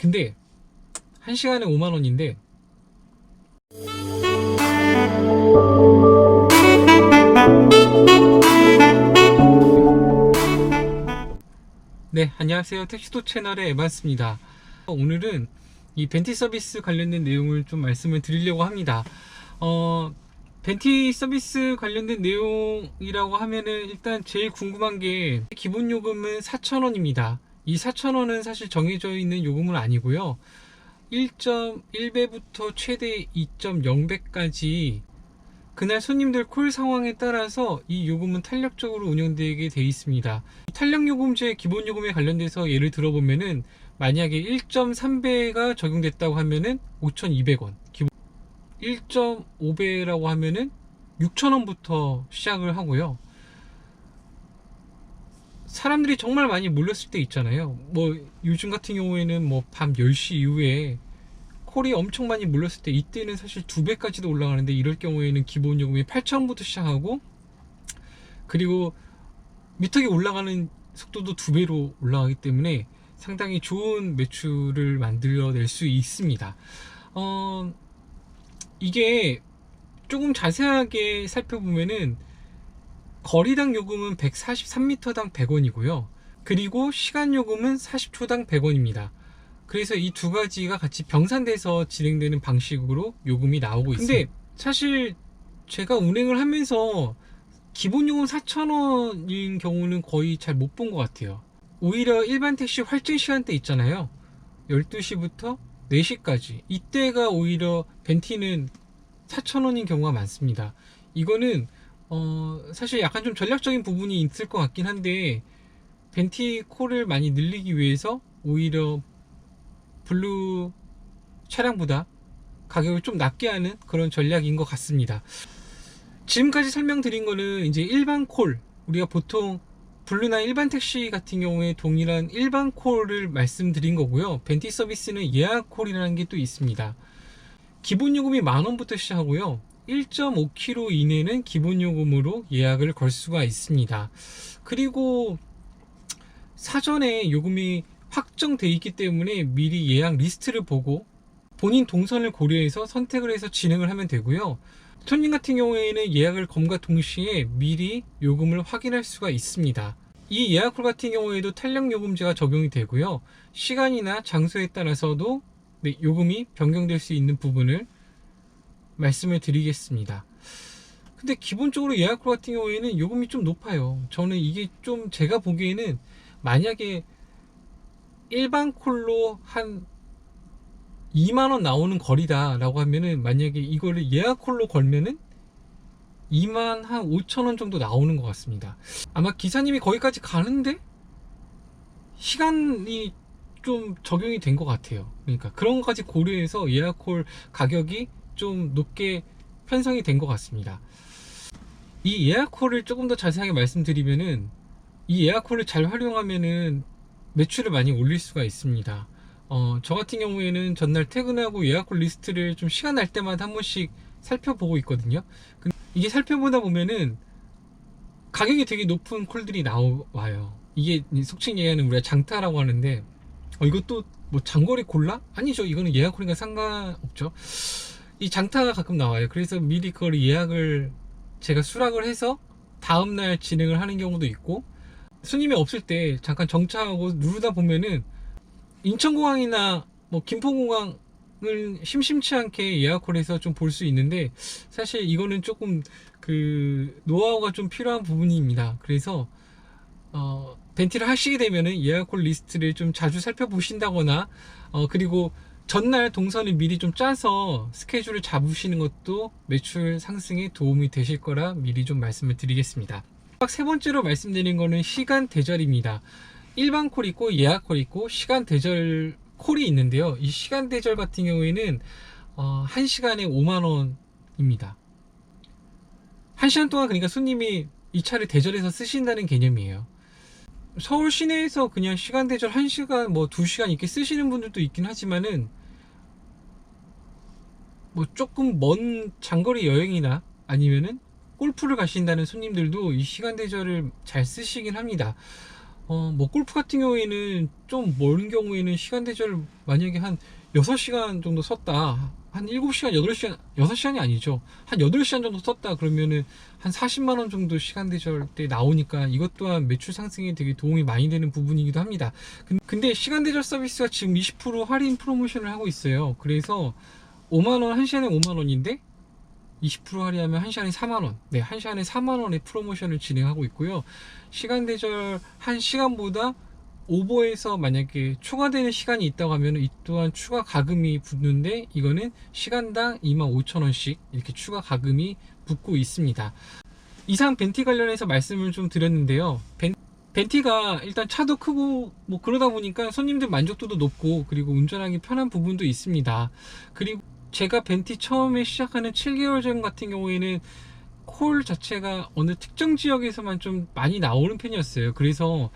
근데 1시간에 5만 원인데 네, 안녕하세요. 택시도 채널의 에반스입니다. 오늘은 이 벤티 서비스 관련된 내용을 좀 말씀을 드리려고 합니다. 어, 벤티 서비스 관련된 내용이라고 하면은 일단 제일 궁금한 게 기본 요금은 4,000원입니다. 이 4,000원은 사실 정해져 있는 요금은 아니고요. 1.1배부터 최대 2.0배까지 그날 손님들 콜 상황에 따라서 이 요금은 탄력적으로 운영되게 돼 있습니다. 탄력 요금제 기본 요금에 관련돼서 예를 들어보면은 만약에 1.3배가 적용됐다고 하면은 5,200원. 기본 1.5배라고 하면은 6,000원부터 시작을 하고요. 사람들이 정말 많이 몰렸을 때 있잖아요. 뭐 요즘 같은 경우에는 뭐 밤 10시 이후에 콜이 엄청 많이 몰렸을 때 이때는 사실 두 배까지도 올라가는데 이럴 경우에는 기본 요금이 8,000원부터 시작하고 그리고 미터기 올라가는 속도도 두 배로 올라가기 때문에 상당히 좋은 매출을 만들어낼 수 있습니다. 어, 이게 조금 자세하게 살펴보면은 거리당 요금은 143m당 100원이고요. 그리고 시간 요금은 40초당 100원입니다. 그래서 이 두 가지가 같이 병산돼서 진행되는 방식으로 요금이 나오고 있습니다. 근데 사실 제가 운행을 하면서 기본 요금 4,000원인 경우는 거의 잘 못 본 것 같아요. 오히려 일반 택시 활증 시간대 있잖아요. 12시부터 4시까지. 이때가 오히려 벤티는 4,000원인 경우가 많습니다. 이거는 어, 사실 약간 좀 전략적인 부분이 있을 것 같긴 한데 벤티 콜을 많이 늘리기 위해서 오히려 블루 차량보다 가격을 좀 낮게 하는 그런 전략인 것 같습니다. 지금까지 설명드린 거는 이제 일반 콜 우리가 보통 블루나 일반 택시 같은 경우에 동일한 일반 콜을 말씀드린 거고요. 벤티 서비스는 예약 콜이라는 게 또 있습니다. 기본 요금이 만 원부터 시작하고요. 1.5km 이내는 기본 요금으로 예약을 걸 수가 있습니다. 그리고 사전에 요금이 확정돼 있기 때문에 미리 예약 리스트를 보고 본인 동선을 고려해서 선택을 해서 진행을 하면 되고요. 손님 같은 경우에는 예약을 검과 동시에 미리 요금을 확인할 수가 있습니다. 이 예약홀 같은 경우에도 탄력 요금제가 적용이 되고요. 시간이나 장소에 따라서도 네, 요금이 변경될 수 있는 부분을 말씀을 드리겠습니다. 근데 기본적으로 예약홀 같은 경우에는 요금이 좀 높아요. 저는 이게 좀 제가 보기에는 만약에 일반 콜로 한 2만원 나오는 거리다라고 하면은 만약에 이거를 예약 콜로 걸면은 2만 한 5천원 정도 나오는 것 같습니다. 아마 기사님이 거기까지 가는데 시간이 좀 적용이 된 것 같아요. 그러니까 그런 것까지 고려해서 예약 콜 가격이 좀 높게 편성이 된 것 같습니다. 이 콜을 조금 더 자세하게 말씀드리면은 이 콜을 잘 활용하면은 매출을 많이 올릴 수가 있습니다. 어, 저 같은 경우에는 전날 퇴근하고 예약콜 리스트를 좀 시간 날 때마다 한 번씩 살펴보고 있거든요. 이게 살펴보다 보면은 가격이 되게 높은 콜들이 나와요. 이게 속칭 얘기하는 우리가 장타라고 하는데 어, 이것도 뭐 장거리 콜라? 아니죠. 이거는 예약콜이니까 상관없죠. 이 장타가 가끔 나와요. 그래서 미리 그걸 예약을 제가 수락을 해서 다음날 진행을 하는 경우도 있고 손님이 없을 때 잠깐 정차하고 누르다 보면은 인천공항이나 뭐 김포공항을 심심치 않게 예약을 해서 좀 볼 수 있는데 사실 이거는 조금 그 노하우가 좀 필요한 부분입니다. 그래서 어 벤티를 하시게 되면은 예약콜 리스트를 좀 자주 살펴보신다거나 어 그리고 전날 동선을 미리 좀 짜서 스케줄을 잡으시는 것도 매출 상승에 도움이 되실 거라 미리 좀 말씀을 드리겠습니다. 세 번째로 말씀드린 거는 시간 대절입니다. 일반 콜 있고 예약 콜 있고 시간 대절 콜이 있는데요. 이 시간 대절 같은 경우에는 어, 1시간에 5만 원입니다. 1시간 동안 그러니까 손님이 이 차를 대절해서 쓰신다는 개념이에요. 서울 시내에서 그냥 시간 대절 1시간 뭐 2시간 이렇게 쓰시는 분들도 있긴 하지만은 뭐 조금 먼 장거리 여행이나 아니면은 골프를 가신다는 손님들도 이 시간 대절을 잘 쓰시긴 합니다. 어, 뭐 골프 같은 경우에는 좀 먼 경우에는 시간 대절 만약에 한 6시간 정도 썼다. 한 7시간, 8시간, 6시간이 아니죠. 한 8시간 정도 썼다. 그러면은 한 40만원 정도 시간 대절 때 나오니까 이것 또한 매출 상승에 되게 도움이 많이 되는 부분이기도 합니다. 근- 근데 시간 대절 서비스가 지금 20% 할인 프로모션을 하고 있어요. 그래서 5만원, 1시간에 5만원인데 20% 할인하면 1시간에 4만원. 네, 1시간에 4만원의 프로모션을 진행하고 있고요. 시간 대절 1시간보다 오버해서 만약에 추가되는 시간이 있다고 하면 이 또한 추가 가금이 붙는데 이거는 시간당 25,000원씩 이렇게 추가 가금이 붙고 있습니다. 이상 벤티 관련해서 말씀을 좀 드렸는데요. 벤, 벤티가 일단 차도 크고 뭐 그러다 보니까 손님들 만족도도 높고 그리고 운전하기 편한 부분도 있습니다. 그리고 제가 벤티 처음에 시작하는 7개월 전 같은 경우에는 콜 자체가 어느 특정 지역에서만 좀 많이 나오는 편이었어요. 그래서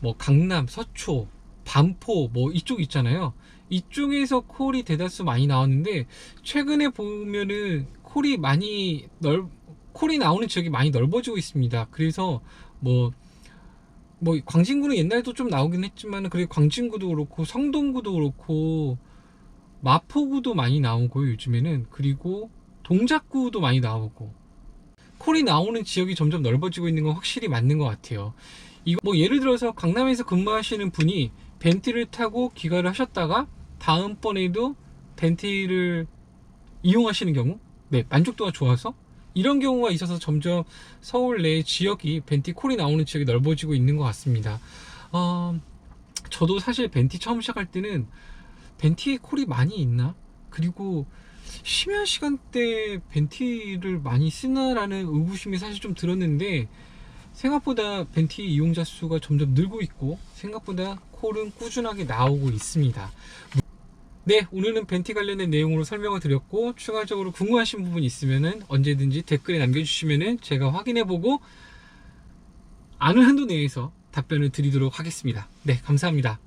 뭐 강남, 서초, 반포 뭐 이쪽 있잖아요. 이쪽에서 콜이 대다수 많이 나왔는데 최근에 보면은 콜이 많이 넓 콜이 나오는 지역이 많이 넓어지고 있습니다. 그래서 뭐뭐 광진구는 옛날에도 좀 나오긴 했지만 그래 광진구도 그렇고 성동구도 그렇고 마포구도 많이 나오고 요즘에는 그리고 동작구도 많이 나오고 콜이 나오는 지역이 점점 넓어지고 있는 건 확실히 맞는 것 같아요. 이거 뭐 예를 들어서 강남에서 근무하시는 분이 벤티를 타고 귀가를 하셨다가 다음번에도 벤티를 이용하시는 경우, 네 만족도가 좋아서 이런 경우가 있어서 점점 서울 내 지역이 벤티 콜이 나오는 지역이 넓어지고 있는 것 같습니다. 어, 저도 사실 벤티 처음 시작할 때는 벤티에 콜이 많이 있나? 그리고 심야 시간대 벤티를 많이 쓰나라는 의구심이 사실 좀 들었는데 생각보다 벤티 이용자 수가 점점 늘고 있고 생각보다 콜은 꾸준하게 나오고 있습니다. 네, 오늘은 벤티 관련된 내용으로 설명을 드렸고 추가적으로 궁금하신 부분 있으면은 언제든지 댓글에 남겨주시면은 제가 확인해보고 아는 한도 내에서 답변을 드리도록 하겠습니다. 네, 감사합니다.